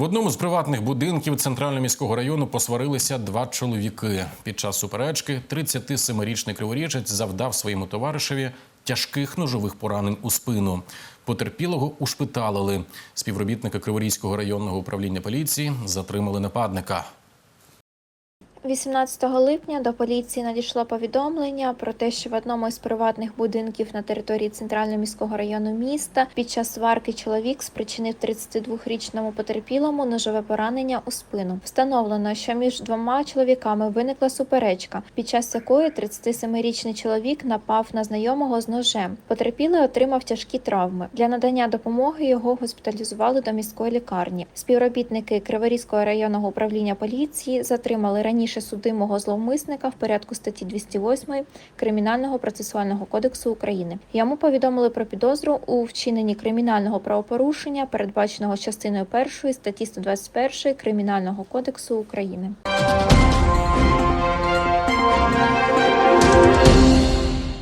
В одному з приватних будинків центрального міського району посварилися два чоловіки. Під час суперечки 37-річний криворіжець завдав своєму товаришеві тяжких ножових поранень у спину. Потерпілого ушпиталили. Співробітники Криворізького районного управління поліції затримали нападника. 18 липня до поліції надійшло повідомлення про те, що в одному із приватних будинків на території центрального міського району міста під час сварки чоловік спричинив 32-річному потерпілому ножове поранення у спину. Встановлено, що між двома чоловіками виникла суперечка, під час якої 37-річний чоловік напав на знайомого з ножем. Потерпілий отримав тяжкі травми. Для надання допомоги його госпіталізували до міської лікарні. Співробітники Криворізького районного управління поліції затримали раніше судимого зловмисника в порядку статті 208 Кримінального процесуального кодексу України. Йому повідомили про підозру у вчиненні кримінального правопорушення, передбаченого частиною першої статті 121 Кримінального кодексу України.